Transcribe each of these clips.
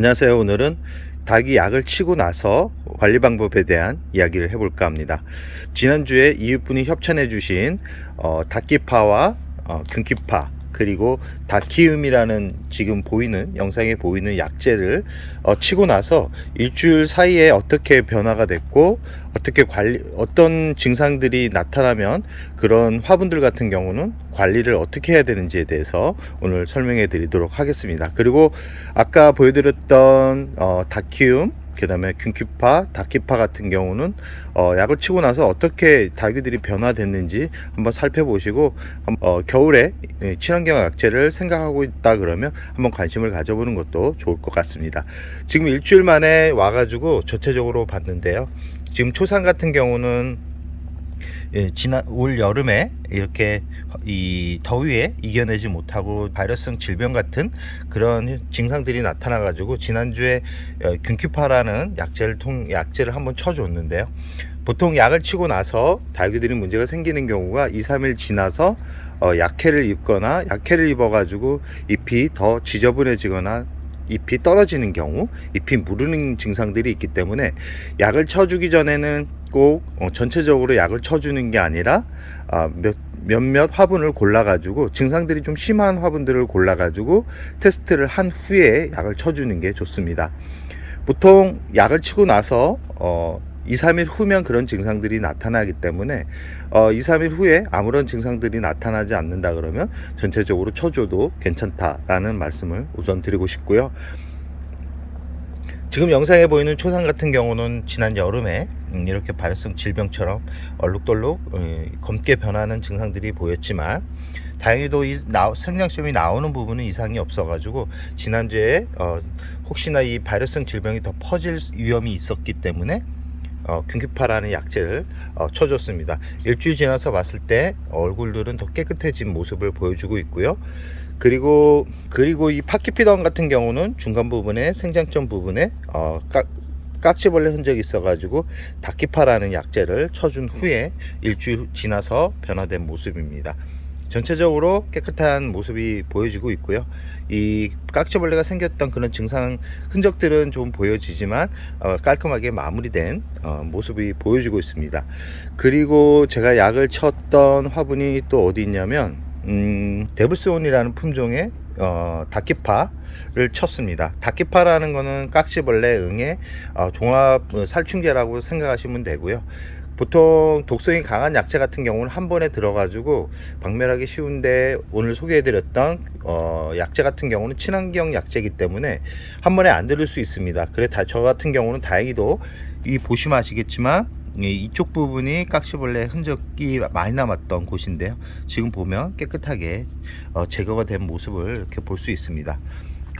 안녕하세요. 오늘은 닭이 약을 치고 나서 관리 방법에 대한 이야기를 해볼까 합니다. 지난주에 이웃분이 협찬해 주신 어, 닭기파와 어, 균기파 그리고 닭키움이라는 지금 보이는 영상에 보이는 약재를 어, 치고 나서 일주일 사이에 어떻게 변화가 됐고 어떻게 관리 어떤 증상들이 나타나면 그런 화분들 같은 경우는 관리를 어떻게 해야 되는지에 대해서 오늘 설명해 드리도록 하겠습니다. 그리고 아까 보여드렸던 어, 닭키움 그 다음에 균키파, 닭키파 같은 경우는 어, 약을 치고 나서 어떻게 닭이들이 변화됐는지 한번 살펴보시고 한- 어, 겨울에 예, 친환경 약재를 생각하고 있다 그러면 한번 관심을 가져보는 것도 좋을 것 같습니다. 지금 일주일 만에 와가지고 전체적으로 봤는데요. 지금 초산 같은 경우는 예, 지난 올 여름에 이렇게 이 더위에 이겨내지 못하고 바이러스성 질병 같은 그런 증상들이 나타나 가지고 지난주에 어, 균큐파라는 약재를 통 약재를 한번 쳐 줬는데요. 보통 약을 치고 나서 달기들이 문제가 생기는 경우가 2, 3일 지나서 어, 약해를 입거나 약해를 입어 가지고 잎이 더 지저분해지거나 잎이 떨어지는 경우, 잎이 무르는 증상들이 있기 때문에 약을 쳐주기 전에는 꼭 어, 전체적으로 약을 쳐주는 게 아니라 아, 몇, 몇몇 화분을 골라가지고 증상들이 좀 심한 화분들을 골라가지고 테스트를 한 후에 약을 쳐주는 게 좋습니다. 보통 약을 치고 나서 어, 2, 3일 후면 그런 증상들이 나타나기 때문에 어, 2, 3일 후에 아무런 증상들이 나타나지 않는다 그러면 전체적으로 쳐줘도 괜찮다라는 말씀을 우선 드리고 싶고요. 지금 영상에 보이는 초산 같은 경우는 지난 여름에 음, 이렇게 발열성 질병처럼 얼룩덜룩 어, 검게 변하는 증상들이 보였지만 다행히도 이 나, 생장점이 나오는 부분은 이상이 없어가지고 지난주에 어, 혹시나 이 바이러스성 질병이 더 퍼질 위험이 있었기 때문에 어, 균기파라는 약재를 어, 쳐줬습니다. 일주일 지나서 봤을 때 얼굴들은 더 깨끗해진 모습을 보여주고 있고요. 그리고 그리고 이 파키피던 같은 경우는 중간 부분에 생장점 부분에 어, 깍, 깍지벌레 흔적이 있어가지고 다키파라는 약재를 쳐준 후에 일주일 지나서 변화된 모습입니다. 전체적으로 깨끗한 모습이 보여지고 있고요. 이 깍지벌레가 생겼던 그런 증상 흔적들은 좀 보여지지만 어, 깔끔하게 마무리된 어, 모습이 보여지고 있습니다. 그리고 제가 약을 쳤던 화분이 또 어디 있냐면 음, 데브스온이라는 품종의 어, 다키파를 쳤습니다. 다키파라는 거는 깍지벌레 응의 어, 종합 살충제라고 생각하시면 되고요. 보통 독성이 강한 약재 같은 경우는 한 번에 들어가지고 박멸하기 쉬운데 오늘 소개해드렸던 어, 약재 같은 경우는 친환경 약재이기 때문에 한 번에 안 들을 수 있습니다. 그래 다, 저 같은 경우는 다행히도 이 보시면 아시겠지만 이- 이쪽 부분이 깍지벌레 흔적이 많이 남았던 곳인데요. 지금 보면 깨끗하게 어, 제거가 된 모습을 이렇게 볼 수 있습니다.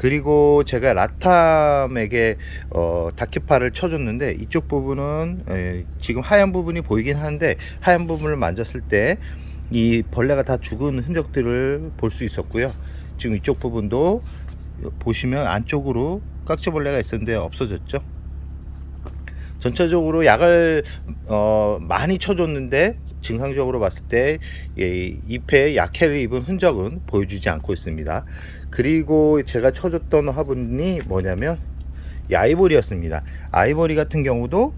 그리고 제가 라탐에게 어, 다키파를 쳐줬는데 이쪽 부분은 에, 지금 하얀 부분이 보이긴 하는데 하얀 부분을 만졌을 때 이 벌레가 다 죽은 흔적들을 볼 수 있었고요. 지금 이쪽 부분도 보시면 안쪽으로 깍지벌레가 있었는데 없어졌죠. 전체적으로 약을 어, 많이 쳐줬는데 증상적으로 봤을 때 예, 잎에 약해를 입은 흔적은 보여주지 않고 있습니다. 그리고 제가 쳐줬던 화분이 뭐냐면 이 아이보리였습니다. 아이보리 같은 경우도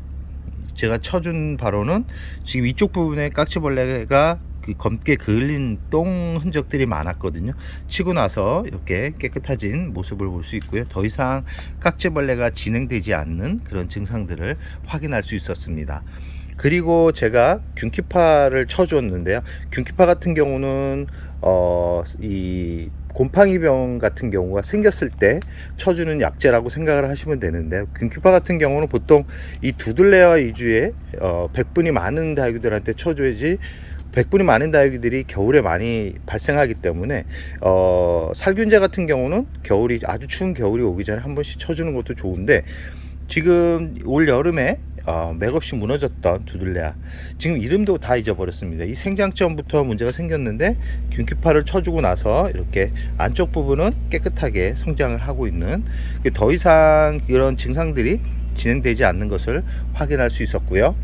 제가 쳐준 바로는 지금 이쪽 부분에 깍지벌레가 그 검게 그을린 똥 흔적들이 많았거든요. 치고 나서 이렇게 깨끗해진 모습을 볼 수 있고요. 더 이상 깍지벌레가 진행되지 않는 그런 증상들을 확인할 수 있었습니다. 그리고 제가 균키파를 쳐주었는데요. 균키파 같은 경우는 어, 이 곰팡이병 같은 경우가 생겼을 때 쳐주는 약재라고 생각을 하시면 되는데요. 균키파 같은 경우는 보통 이 두들레와 이주에 어, 백분이 많은 다육이들한테 쳐줘야지 백분이 많은 다육이들이 겨울에 많이 발생하기 때문에 어, 살균제 같은 경우는 겨울이 아주 추운 겨울이 오기 전에 한 번씩 쳐주는 것도 좋은데 지금 올 여름에 어, 맥없이 무너졌던 두들레아 지금 이름도 다 잊어버렸습니다. 이 생장점부터 문제가 생겼는데 균키파를 쳐주고 나서 이렇게 안쪽 부분은 깨끗하게 성장을 하고 있는 더 이상 이런 증상들이 진행되지 않는 것을 확인할 수 있었고요.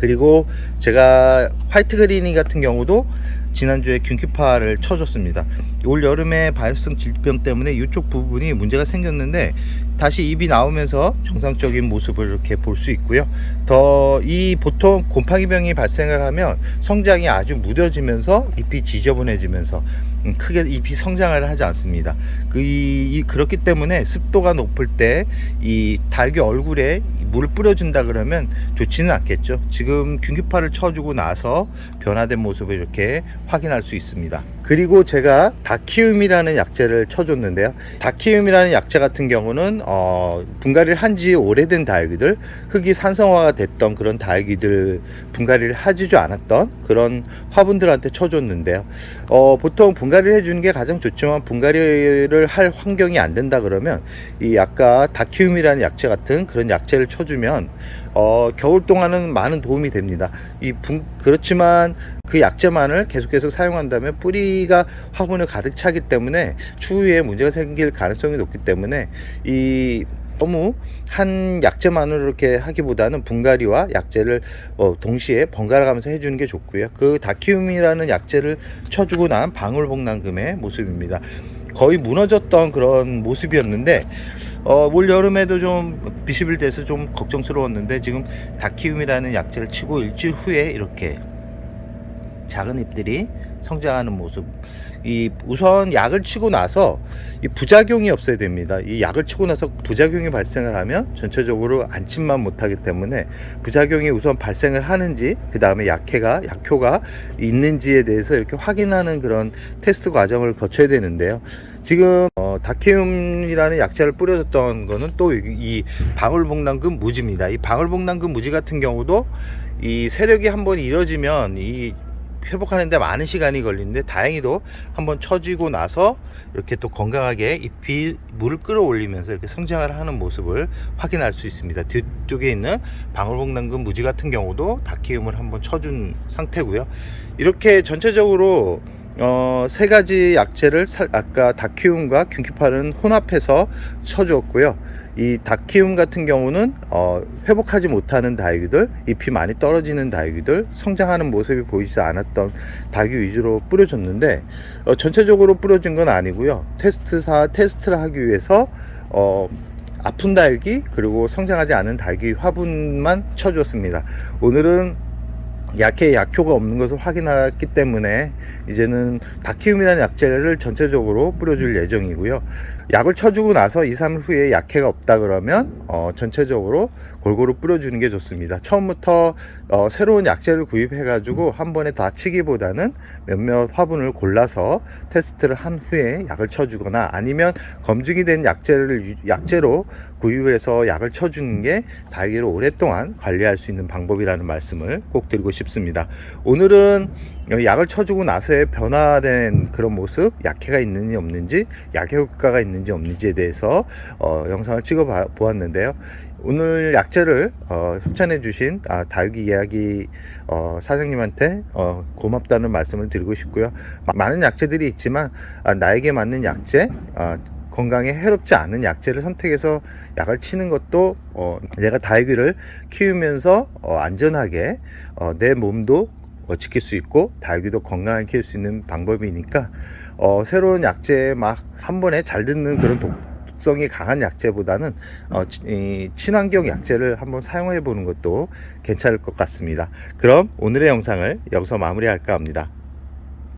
그리고 제가 화이트 그린이 같은 경우도 지난주에 균키파를 쳐줬습니다. 올 여름에 바이러스성 질병 때문에 이쪽 부분이 문제가 생겼는데 다시 입이 나오면서 정상적인 모습을 이렇게 볼 수 있고요. 더 이 보통 곰팡이병이 발생을 하면 성장이 아주 무뎌지면서 잎이 지저분해지면서 음, 크게 잎이 성장을 하지 않습니다. 그, 이, 이- 그렇기 때문에 습도가 높을 때이 닭의 얼굴에 물을 뿌려준다 그러면 좋지는 않겠죠. 지금 균기파를 쳐주고 나서 변화된 모습을 이렇게 확인할 수 있습니다. 그리고 제가 다키움이라는 약재를 쳐줬는데요. 다키움이라는 약재 같은 경우는 어, 분갈이를 한 지 오래된 다육이들, 흙이 산성화가 됐던 그런 다육이들 분갈이를 하지도 않았던 그런 화분들한테 쳐줬는데요. 어, 보통 분갈이를 해주는 게 가장 좋지만 분갈이를 할 환경이 안 된다 그러면 이 아까 다키움이라는 약재 같은 그런 약재를 쳐주면 어, 겨울 동안은 많은 도움이 됩니다. 이 분, 그렇지만 그 약재만을 계속 계속 사용한다면 뿌리 가 화분을 가득 차기 때문에 추후에 문제가 생길 가능성이 높기 때문에 이 너무 한 약재만으로 이렇게 하기보다는 분갈이와 약재를 어, 동시에 번갈아 가면서 해주는 게 좋고요. 그 다키움이라는 약재를 쳐주고 난 방울복랑금의 모습입니다. 거의 무너졌던 그런 모습이었는데 어, 올 여름에도 좀 비시ብል 돼서 좀 걱정스러웠는데 지금 다키움이라는 약재를 치고 일주일 후에 이렇게 작은 잎들이 성장하는 모습. 이 우선 약을 치고 나서 이 부작용이 없어야 됩니다. 이 약을 치고 나서 부작용이 발생을 하면 전체적으로 안침만 못하기 때문에 부작용이 우선 발생을 하는지 그 다음에 약해가 약효가 있는지에 대해서 이렇게 확인하는 그런 테스트 과정을 거쳐야 되는데요. 지금 어, 다키움이라는 약재를 뿌려줬던 거는 또 이 방울복랑금 무지입니다. 이 방울복랑금 무지 같은 경우도 이 세력이 한번 이뤄지면 이 회복하는데 많은 시간이 걸리는데 다행히도 한번 쳐지고 나서 이렇게 또 건강하게 잎이 물을 끌어올리면서 이렇게 성장을 하는 모습을 확인할 수 있습니다. 뒤쪽에 있는 방울복랑금 무지 같은 경우도 다키움을 한번 쳐준 상태고요. 이렇게 전체적으로 어, 세 가지 약재를 살- 아까 다키움과 균키파는 혼합해서 쳐주었고요. 이 다키움 같은 경우는 어, 회복하지 못하는 다육이들, 잎이 많이 떨어지는 다육이들, 성장하는 모습이 보이지 않았던 다육이 위주로 뿌려줬는데 어, 전체적으로 뿌려준 건 아니고요. 테스트사 테스트를 하기 위해서 어, 아픈 다육이 그리고 성장하지 않은 다육이 화분만 쳐줬습니다. 오늘은 약해 약효가 없는 것을 확인했기 때문에 이제는 다키움이라는 약재를 전체적으로 뿌려줄 예정이고요. 약을 쳐주고 나서 2, 3일 후에 약해가 없다 그러면 어, 전체적으로 골고루 뿌려주는 게 좋습니다. 처음부터 어, 새로운 약재를 구입해 가지고 한 번에 다 치기보다는 몇몇 화분을 골라서 테스트를 한 후에 약을 쳐주거나 아니면 검증이 된 약재를 유- 약재로 구입을 해서 약을 쳐주는 게 다육이를 오랫동안 관리할 수 있는 방법이라는 말씀을 꼭 드리고 싶습니다. 오늘은 약을 쳐주고 나서의 변화된 그런 모습, 약해가 있는지 없는지, 약해 효과가 있는지 없는지에 대해서 어, 영상을 찍어 봐- 보았는데요. 오늘 약재를 어, 협찬해 주신 아, 다육이 이야기 어, 사장님한테 어, 고맙다는 말씀을 드리고 싶고요. 마- 많은 약재들이 있지만 아, 나에게 맞는 약재, 아, 건강에 해롭지 않은 약재를 선택해서 약을 치는 것도 어, 내가 다육이를 키우면서 어, 안전하게 어, 내 몸도 어, 지킬 수 있고 다육이도 건강하게 키울 수 있는 방법이니까 어, 새로운 약재 막한 번에 잘 듣는 그런 독, 성이 강한 약재보다는 어, 치- 이 친환경 약재를 한번 사용해 보는 것도 괜찮을 것 같습니다. 그럼 오늘의 영상을 여기서 마무리할까 합니다.